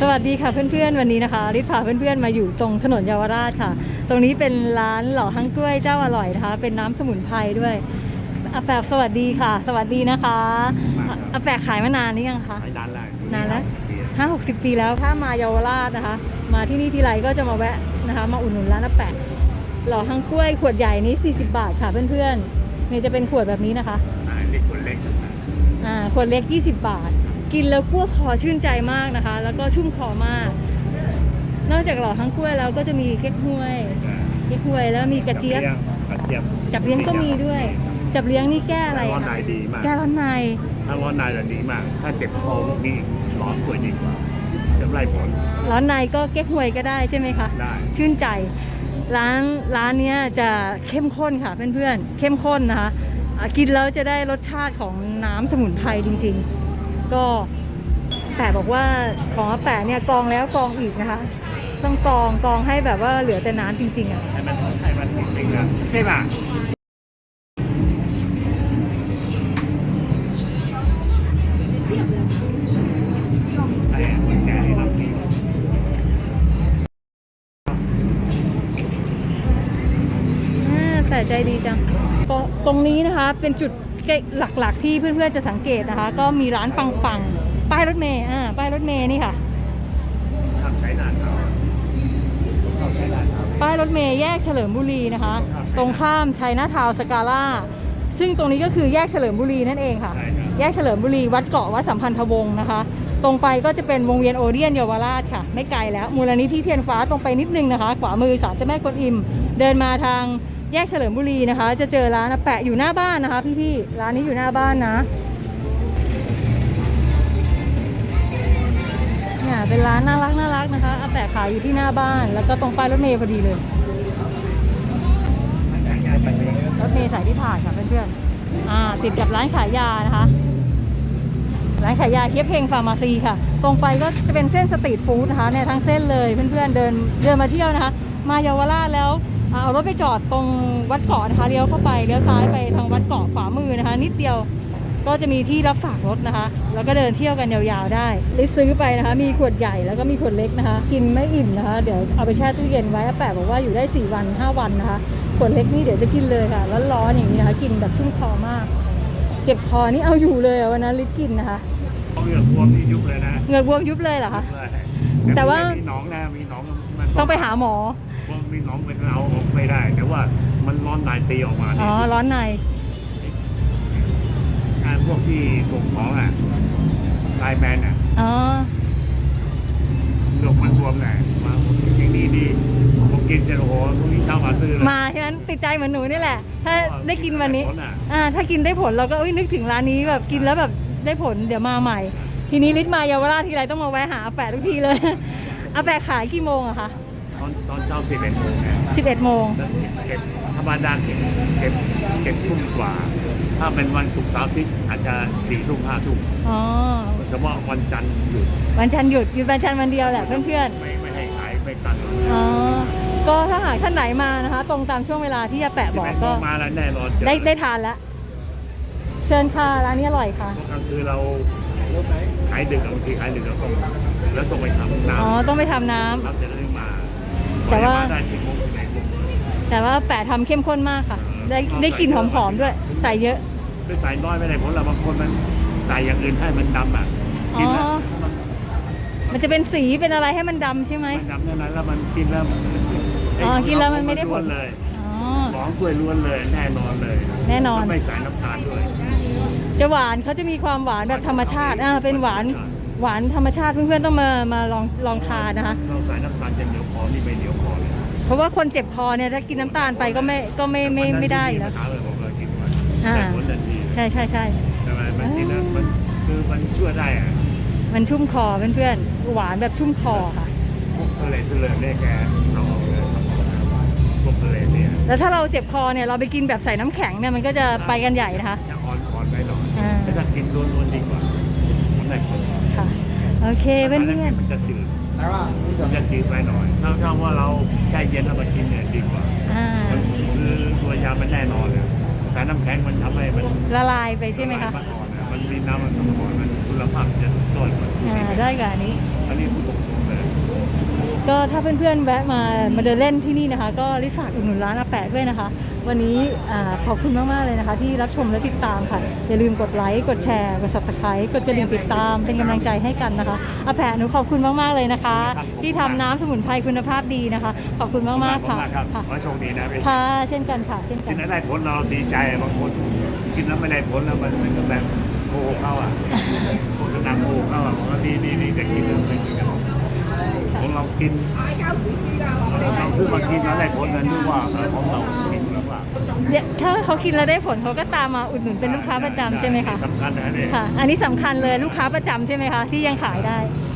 สวัสดีค่ะเพื่อนๆวันนี้นะคะริพาเพื่อนๆมาอยู่ตรงถนนเยาวราชค่ะ ตรงนี้เป็นร้านหล่อฮังกล้วยเจ้าอร่อยนะคะ เป็นน้ำสมุนไพรด้วยอาแปบสวัสดีค่ะ สวัสดีนะคะอาแปบขายมานานหรือยังคะไปนานแล้วนานแล้วห้าหกสิบปีแล้วถ้ามาเยาวราชนะคะ มาที่นี่ทีไรก็จะมาแวะนะคะ มาอุดหนุนร้านอาแปะหล่อฮังกล้วยขวดใหญ่นี้ 40 บาทค่ะเพื่อนๆนี่จะเป็นขวดแบบนี้นะคะอ่าเด็กคนเล็กอ่าขวดเล็ก 20 บาท กินแล้วคั่วคอชื่นใจมากนะคะ แล้วก็ชุ่มคอมาก นอกจากหล่อทั้งกล้วยแล้วก็จะมีเก๊กฮวยเก๊กฮวยแล้วมีกระเจี๊ยบกระเจี๊ยบจับเลี้ยงก็มีด้วย จับเลี้ยงนี่แก้อะไรร้อนในคะดีมากแก้ร้อนในถ้าร้อนในจะดีมาก ถ้าเจ็บคอนี่ร้อนกว่าดีกว่าจะไล่ผลร้อนในก็เก๊กฮวยก็ได้ใช่ไหมคะได้ชื่นใจร้านร้านเนี้ยจะเข้มข้นค่ะเพื่อนๆเข้มข้นนะคะอะกินแล้วจะได้รสชาติของน้ำสมุนไพรจริง ๆ ก็แปะบอกว่าของอาแปะเนี่ยกองแล้วกองอีกนะคะ ต้องกองกองให้แบบว่าเหลือแต่น้ำจริงๆอะให้มันให้มันจริงๆนะใช่ป่ะไอ้คนแก่ที่เราดีอ่าแต่ใจดีจังตรงตรงนี้นะคะเป็นจุด หลักๆ ที่เพื่อนๆจะสังเกตนะคะ ก็มีร้านปังๆ ป้ายรถเมย์อ่าป้ายรถเมย์นี่ค่ะทำใช้นานเขาทำใช้นานเขาป้ายรถเมย์แยกเฉลิมบุรีนะคะ ตรงข้ามชัยนาทาวน์สกาล่าซึ่งตรงนี้ก็คือแยกเฉลิมบุรีนั่นเองค่ะใช่ครับแยกเฉลิมบุรีวัดเกาะวัดสัมพันธวงศ์นะคะ ตรงไปก็จะเป็นวงเวียนโอเดียนเยาวราชค่ะ ไม่ไกลแล้ว มูลนิธิเทียนฟ้าตรงไปนิดนึงนะคะ ขวามือศาลเจ้าแม่กวนอิม เดินมาทาง แยกเฉลิมบุรีนะคะ จะเจอร้านแปะอยู่หน้าบ้านนะคะพี่ๆร้านนี้อยู่หน้าบ้านนะเนี่ยเป็นร้านน่ารักน่ารักนะคะอาแปะขายอยู่ที่หน้าบ้าน แล้วก็ตรงป้ายรถเมล์พอดีเลยรถเมล์สายที่ผ่านค่ะเพื่อนๆอ่าติดกับร้านขายยานะคะร้านขายยาเฮียบเพลงฟาร์มาซีค่ะ ตรงไปก็จะเป็นเส้นสตรีทฟู้ดนะคะเนี่ยทั้งเส้นเลยเพื่อนๆเดินเดินมาเที่ยวนะคะ มาเยาวราชแล้ว รถไปจอดตรงวัดเกาะนะคะเลี้ยวเข้าไปเลี้ยวซ้ายไปทางวัดเกาะขวามือนะคะ นิดเดียวก็จะมีที่รับฝากรถนะคะ แล้วก็เดินเที่ยวกันยาวๆได้ลิซซื้อไปนะคะ มีขวดใหญ่แล้วก็มีขวดเล็กนะคะ กินไม่อิ่มนะคะ เดี๋ยวเอาไปแช่ตู้เย็นไว้อาแปะบอกว่าอยู่ได้ 4 วัน 5 วันนะคะ ขวดเล็กนี่เดี๋ยวจะกินเลยค่ะร้อนๆอย่างนี้นะคะ กินแบบชุ่มคอมาก เจ็บคอนี่เอาอยู่เลยอะวันนั้นลิซกินนะคะเขาเลือกพวงที่ยุบเลยนะ เหงือกบวมยุบเลยเหรอคะเลยแต่ว่ามีหนองนะมีหนองมันต้องไปหาหมอ พวกมีหนองเป็นเอาออกไม่ได้ แต่ว่ามันร้อนนายตีออกมาอ๋เนี่อยร้อนในการพวกที่ส่งของอะไลน์แมนอะอ๋อดกมันรวมไงมาอย่างดีดีผมกินจะโอ้โหพรุ่งนี้เช้ามาซื้อเลยมาฉะนั้นติดใจเหมือนหนูนี่แหละ ถ้าได้กินวันนี้ผลอะอ่าถ้ากินได้ผลเราก็อุ้ยนึกถึงร้านนี้แบบกินแล้วแบบได้ผลเดี๋ยวมาใหม่ ทีนี้ลิศมาเยาวราชทีไรต้องมาแวะหาอาแปะทุกทีเลยอาแปะขายกี่โมงอะคะ ตอนตอนเช้าสิบเอ็ดโมงเนี่ย11โมงแล้วเก็บธรรมดาเก็บเก็บเก็บทุ่มกว่า ถ้าเป็นวันศุกร์เสาร์อาทิตย์อาจจะสี่ทุ่มห้าทุ่มอ๋อ เฉพาะวันจันทร์หยุดวันจันทร์หยุดหยุดวันจันทร์วันเดียวแหละเพื่อนไม่ไม่ให้ขายไม่กันๆอ๋อ ก็ถ้าหากท่านไหนมานะคะ ตรงตามช่วงเวลาที่อาแปะบอกก็ มาแล้วแน่นอนเจอได้ได้ทานแล้ว เชิญค่ะร้านนี้อร่อยค่ะ เพราะกลางคืนเราขายดึกบางทีขายดึกเราต้องแล้วต้องไปทำน้ำอ๋อ ต้องไปทำน้ำรับเสร็จแล้วถึงมา แต่ว่ากจะมได้สิบโมงสิบเอ็ดโมงแต่ว่าแปะทำเข้มข้นมากค่ะ ได้ได้กลิ่นหอมๆด้วย ใส่เยอะไม่ใส่น้อยไม่ได้ผลเราบางคนมันใส่อย่างอื่นให้มันดำอะกินแล้วอ๋อมันมันจะเป็นสีเป็นอะไรให้มันดำใช่ไหมมันดำเท่านั้นแล้วมันกินแล้วอ๋อกินแล้วมันไม่ได้ผลล้วนเลยอ๋อของกล้วยล้วนเลยแน่นอนเลย แน่นอนล้วไม่ใส่น้ำตาลด้วยจะหวานเขาจะมีความหวานแบบธรรมชาติอ่าเป็นหวาน หวานธรรมชาติเพื่อนๆต้องมามาลองลองทานนะคะ เราใส่น้ำตาลจะเหนียวคอนี่ไม่เหนียวคอเลยเพราะว่าคนเจ็บคอเนี่ยถ้ากินน้ำตาลไปก็ไม่ก็ไม่ไม่ไม่ได้อยู่แล้วปัญหาเลยผมเลยกินมันอ่าได้ผลทันทีใช่ใช่ใช่ใช่ไหมมันกินแล้วมันคือมันช่วยได้อะมันชุ่มคอเพื่อนๆหวานแบบชุ่มคอค่ะพวกทะเลทะเลเนี่ยแกเอาออกเลยพวกทะเลเนี่ยแล้วถ้าเราเจ็บคอเนี่ยเราไปกินแบบใส่น้ำแข็งเนี่ยมันก็จะไปกันใหญ่นะคะ จะอ่อนอ่อนไปหน่อย อ่า แต่ถ้ากินล้วนๆดีกว่ามันได้ผล ค่ะ โอเคเพื่อนมันจะจืดมันจะจืดไปหน่อยถ้าถ้าว่าเราแช่เย็นแล้วมากินเนี่ยดีกว่าๆอ่ามันคือตัวยามันแน่นอนอะแต่น้ำแข็งมันทำให้มันละลายไปใช่ไหมคะมันอ่อนอะมันมีน้ำมันอ่อนมันคุณภาพจะต้นอ่าได้กับอันนี้ อันนี้พูดตรงๆเลย ก็ถ้าเพื่อนๆแวะมามาเดินเล่นที่นี่นะคะ ก็ริฝากอุดหนุนร้านอาแปะด้วยนะคะ วันนี้อ่าขอบคุณมากๆเลยนะคะ ที่รับชมและติดตามค่ะ อย่าลืมกดไลค์กดแชร์กด subscribe กดกระดิ่งติดตาม เป็นกำลังใจให้กันนะคะอาแปะหนูขอบคุณมากๆเลยนะคะ ที่ทำน้ำสมุนไพรคุณภาพดีนะคะ ขอบคุณมากๆค่ะขอบณมากครับค่ะขอให้โชคดีนะพี่ค่ะเช่นกันค่ะเช่นกักินนแล้วได้ผลเราดีใจบางคนกินแล้วไม่ได้ผลแล้วมันมันก็แบบโกหกเขาอะโฆษณาโกหกเขาอะบอกว่าดีดีดีแต่กินแล้วไม่กิน ของเรากินเราคือมากินแล้วได้ผลนั้นนึกว่าเออของเรากินแล้วว่าเนี่ยถ้าเขากินแล้วได้ผลเขาก็ตามมาอุดหนุนเป็นลูกค้าประจำใช่ไหมคะสำคัญนะเนี่ยค่ะ อันนี้สำคัญเลยลูกค้าประจำใช่ไหมคะที่ยังขายได้ค